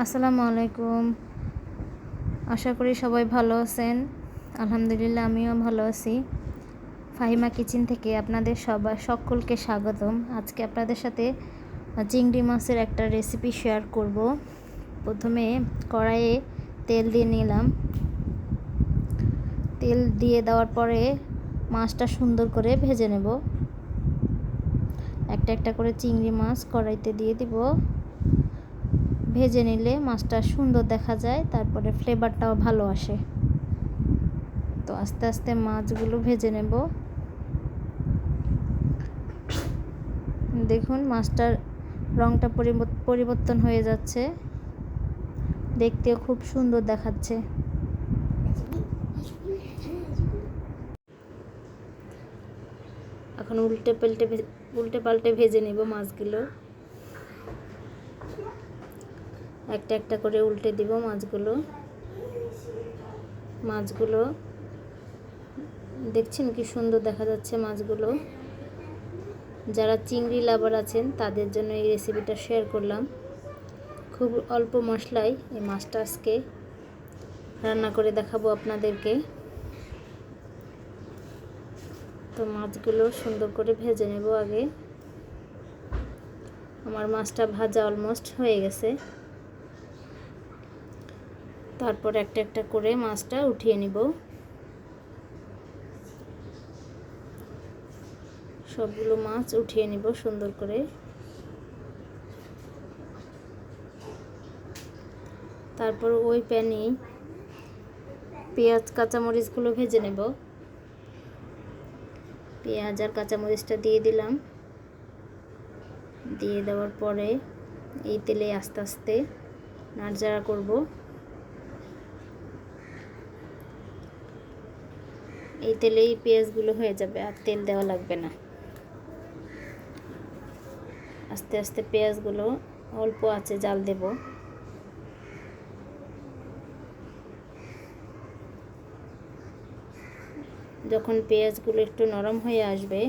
আসসালামু আলাইকুম। আশা করি সবাই ভালো আছেন। আলহামদুলিল্লাহ, আমিও ভালো আছি। ফাহিমা কিচেন থেকে আপনাদের সবার সকলকে স্বাগতম। আজকে আপনাদের সাথে চিংড়ি মাছের একটা রেসিপি শেয়ার করব। প্রথমে কড়াইয়ে তেল দিয়ে নিলাম। তেল দিয়ে দেওয়ার পরে মাছটা সুন্দর করে ভেজে নেব। একটা একটা করে চিংড়ি মাছ কড়াইতে দিয়ে দিব। ভেজে নিলে মাছটা সুন্দর দেখা যায়, তারপরে ফ্লেভারটাও ভালো আসে। তো আস্তে আস্তে মাছগুলো ভেজে নেব। দেখুন মাছটার রংটা পরিবর্তন হয়ে যাচ্ছে। দেখতেও খুব সুন্দর দেখাচ্ছে। এখন উল্টে পাল্টে উল্টে পাল্টে ভেজে নেব মাছগুলো। একটা একটা করে উল্টে দিব মাছগুলো। মাছগুলো, দেখছেন কি সুন্দর দেখা যাচ্ছে মাছগুলো? যারা চিংড়ি লাভার আছেন, তাদের জন্য এই রেসিপিটা শেয়ার করলাম। খুব অল্প মশলায় এই মাছটা আজকে রান্না করে দেখাবো আপনাদেরকে। তো মাছগুলো সুন্দর করে ভেজে নেব আগে। আমার মাছটা ভাজা অলমোস্ট হয়ে গেছে। তারপর একটা একটা করে মাছটা উঠিয়ে নিব। সবগুলো মাছ উঠিয়ে নিব সুন্দর করে। তারপর ওই প্যানে পেঁয়াজ, কাঁচামরিচগুলো ভেজে নেব। পেঁয়াজ আর কাঁচামরিচটা দিয়ে দিলাম। দিয়ে দেওয়ার পরে এই তেলে আস্তে আস্তে নাড়াচাড়া করব। এই তেলেই পেঁয়াজগুলো হয়ে যাবে আর তেল দেওয়া লাগবে না। আস্তে আস্তে পেঁয়াজগুলো অল্প আছে, জাল দেব। যখন পেঁয়াজগুলো একটু নরম হয়ে আসবে,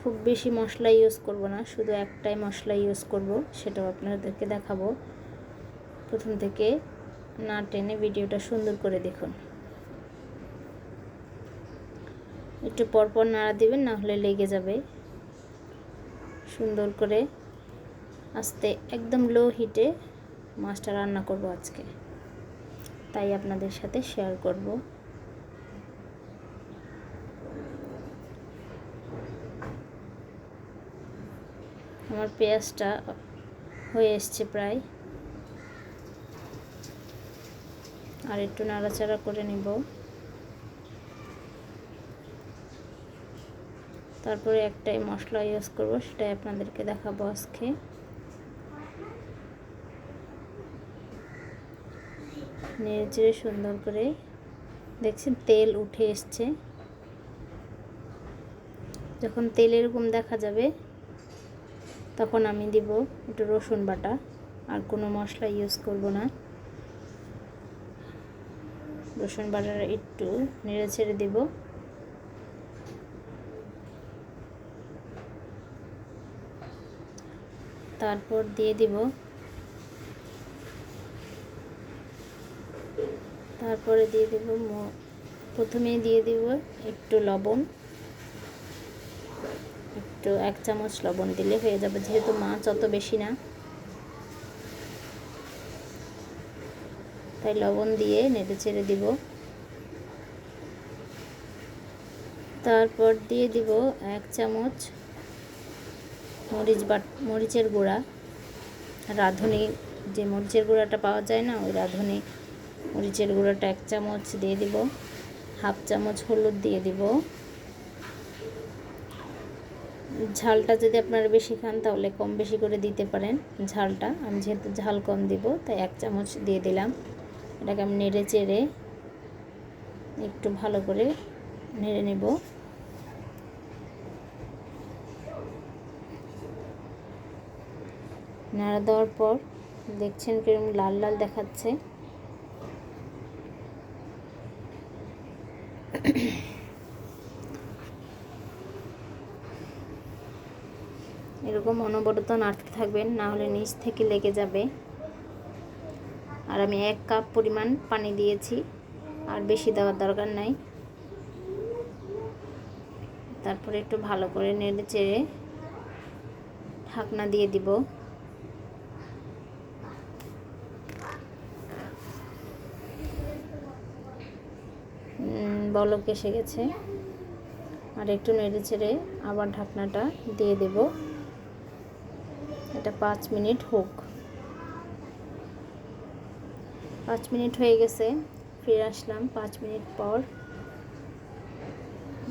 খুব বেশি মশলা ইউজ করব না, শুধু একটাই মশলা ইউজ করব, সেটাও আপনাদেরকে দেখাবো। প্রথম থেকে না টেনে ভিডিওটা সুন্দর করে দেখুন। একটু পরপর নাড়া দিবেন, না হলে লেগে যাবে। সুন্দর করে আস্তে একদম লো হিটে মাছটা রান্না করব আজকে। তাই আপনাদের সাথে শেয়ার করব। আমার পেঁয়াজটা হয়ে এসছে প্রায়। আর একটু নাড়াচাড়া করে নিব। তারপরে একটাই মশলা ইউজ করব, সেটাই আপনাদেরকে দেখাবো আজকে। নেড়ে সুন্দর করে, দেখছেন তেল উঠে এসছে। যখন তেল এরকম দেখা যাবে, তখন আমি দিব একটু রসুন বাটা, আর কোনো মশলা ইউজ করব না। রসুন বাটাটা একটু নেড়ে ছেড়ে দেবো। তারপর দিয়ে দিব। তারপরে দিয়ে দেব প্রথমে দিয়ে দিব একটু লবণ। একটু এক চামচ লবণ দিলে হয়ে যাবে, যেহেতু মাছ অত বেশি না। তাই লবণ দিয়ে নেড়ে ছেড়ে দিব। তারপর দিয়ে দিব এক চামচ মরিচ বাট, মরিচের গুঁড়া। রাঁধুনি, যে মরিচের গুঁড়াটা পাওয়া যায় না, ওই রাঁধুনি মরিচের গুঁড়াটা এক চামচ দিয়ে দিব, হাফ চামচ হলুদ দিয়ে দিব। ঝালটা যদি আপনারা বেশি খান, তাহলে কম বেশি করে দিতে পারেন ঝালটা। আমি যেহেতু ঝাল কম দিব, তাই এক চামচ দিয়ে দিলাম। এটাকে আমি নেড়ে চেড়ে একটু ভালো করে নেড়ে নেব। নাড়া দেওয়ার পর দেখছেন কীরকম লাল লাল দেখাচ্ছে। এরকম অনবরত নাড়তে থাকবেন, না হলে নিচ থেকে লেগে যাবে। আর আমি এক কাপ পরিমাণ পানি দিয়েছি, আর বেশি দেওয়ার দরকার নাই। তারপরে একটু ভালো করে নেড়ে চেড়ে ঢাকনা দিয়ে দিব। বলক এসে গেছে। আর একটু নেড়ে চেড়ে আবার ঢাকনাটা দিয়ে দেব। এটা পাঁচ মিনিট হোক। পাঁচ মিনিট হয়ে গেছে, ফিরে আসলাম পাঁচ মিনিট পর।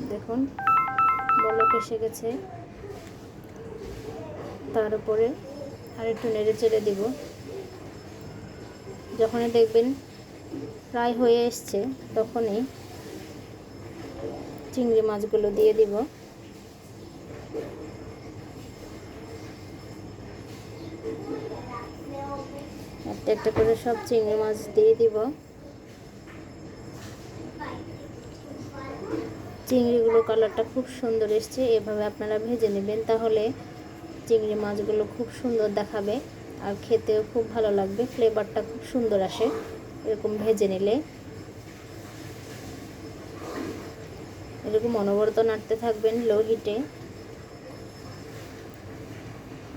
দেখুন, বলক এসে গেছে। তার উপরে আর একটু নেড়ে চেড়ে দিব। যখনই দেখবেন প্রায় হয়ে এসছে, তখনই চিংড়ি মাছগুলো দিয়ে দিব। একটা একটা করে সব চিংড়ি মাছ দিয়ে দিব। চিংড়িগুলো কালারটা খুব সুন্দর এসছে, এভাবে আপনারা ভেজে নেবেন তাহলে চিংড়ি মাছগুলো খুব সুন্দর দেখাবে আর খেতেও খুব ভালো লাগবে ফ্লেভারটা খুব সুন্দর আসে, এরকম ভেজে নিলে। এরকম অনবরত নাড়তে থাকবেন লো হিটে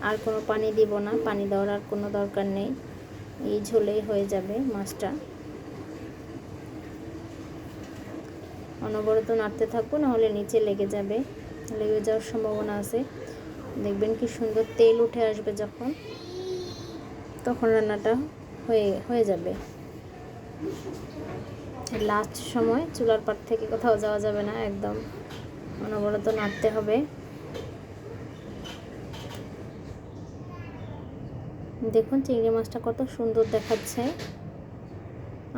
আর কোনো পানি দিব না, পানি দেওয়ার আর কোনো দরকার নেই। এই ঝোলেই হয়ে যাবে মাছটা। অনবরত নাড়তে থাকব, নাহলে নিচে লেগে যাবে। লেগে যাওয়ার সম্ভাবনা আছে। দেখবেন কি সুন্দর তেল উঠে আসবে যখন। তখন রান্নাটা হয়ে হয়ে যাবে। লাস্ট সময় চুলার পাট থেকে কোথাও যাওয়া যাবে না, একদম। অনবরত নাড়তে হবে। দেখুন চিংড়ি মাছটা কত সুন্দর দেখাচ্ছে।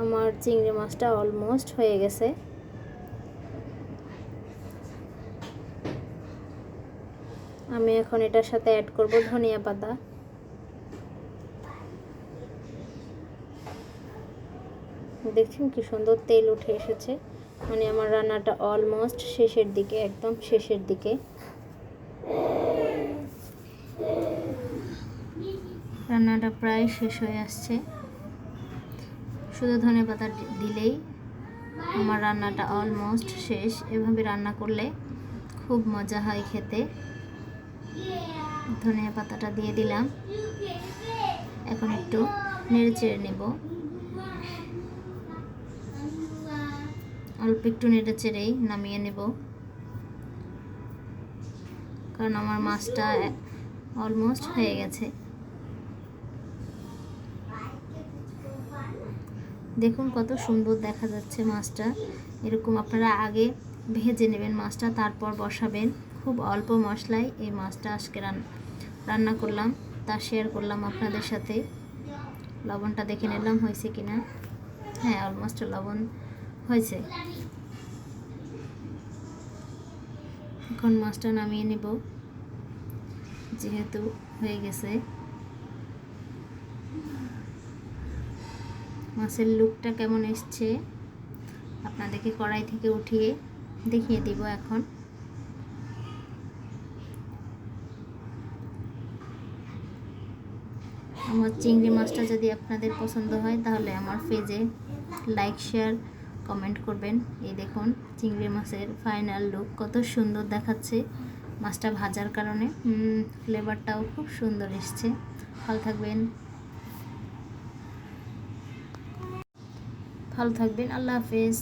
আমার চিংড়ি মাছটা অলমোস্ট হয়ে গেছে। আমি এখন এটার সাথে অ্যাড করব ধনিয়া পাতা। দেখছেন কি সুন্দর তেল উঠে এসেছে। মানে আমার রান্নাটা অলমোস্ট শেষের দিকে, একদম শেষের দিকে। রান্নাটা প্রায় শেষ হয়ে আসছে। শুধু ধনে পাতা দিলেই আমার রান্নাটা অলমোস্ট শেষ। এভাবে রান্না করলে খুব মজা হয় খেতে। ধনে পাতাটা দিয়ে দিলাম। এখন একটু নেড়ে চেড়ে নেব। অল্প একটু নেড়ে চেড়েই নামিয়ে নেব। কারণ আমার মাছটা অলমোস্ট হয়ে গেছে। দেখুন কত সুন্দর দেখা যাচ্ছে মাছটা। এরকম আপনারা আগে ভেজে নেবেন মাছটা, তারপর বসাবেন। খুব অল্প মশলায় এই মাছটা আজকে রান্না করলাম, তা শেয়ার করলাম আপনাদের সাথে। লবণটা দেখে নিলাম হয়েছে কিনা। হ্যাঁ অলমোস্ট লবণ হয়েছে। এখন মাছটা নামিয়ে নেব। যেহেতু হয়ে গেছে। মাছের লুকটা কেমন এসছে, আপনাদেরকে কড়াই থেকে উঠিয়ে দেখিয়ে দিব এখন। আমার চিংড়ি মাছটা যদি আপনাদের পছন্দ হয়, তাহলে আমার পেজে লাইক শেয়ার কমেন্ট করবেন। এই দেখুন, চিংড়ি মাছের ফাইনাল লুক কত সুন্দর দেখাচ্ছে মাছটা ভাজার কারণে। ফ্লেভারটাও খুব সুন্দর এসছে। ভালো থাকবেন। ভালো থাকবেন। আল্লাহ হাফেজ।